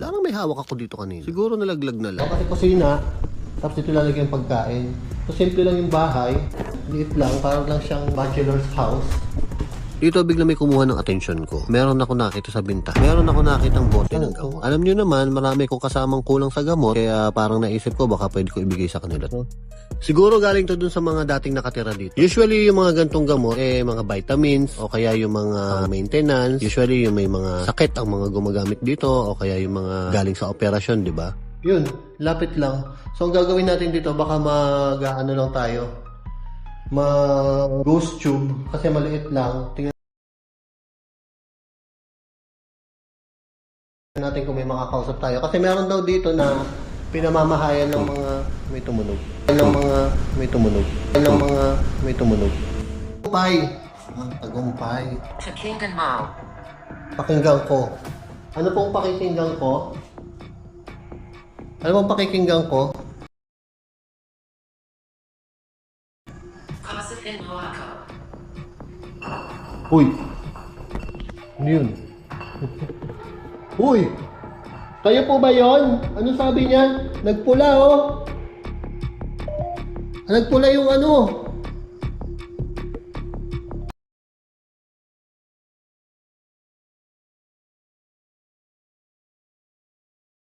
Parang may hawak ako dito kanina. Siguro nalaglag na lang. Kasi kusina, tapos dito lalagyan pagkain. So, simple lang yung bahay. Liit lang, parang lang siyang bachelor's house. Dito bigla may kumuha ng atensyon ko. Meron ako nakita sa binta. Meron ako nakitang bote ng gamot. Alam nyo naman, marami kong kasamang kulang sa gamot. Kaya parang naisip ko baka pwede ko ibigay sa kanila to. Siguro galing to dun sa mga dating nakatira dito. Usually yung mga gantong gamot, eh mga vitamins o kaya yung mga maintenance. Usually yung may mga sakit ang mga gumagamit dito o kaya yung mga galing sa operasyon, di ba? Yun, lapit lang. So ang gagawin natin dito, baka mag-ano lang tayo. Mag-ghost tube kasi maliit lang. Tingnan natin kung may makakausap tayo. Kasi meron daw dito na pinamamahayan ng mga may tumunog. Ng mga may tumunog. Ng mga may tumunog. Tagumpay. Ang tagumpay. Pakinggan mo. Pakinggan ko. Ano pong pakikinggan ko? Ano pong pakikinggan ko? Kasifin mo ako. Uy! Ano yun? Uy! Kayo po ba yon? Ano sabi niya? Nagpula oh! Nagpula yung ano?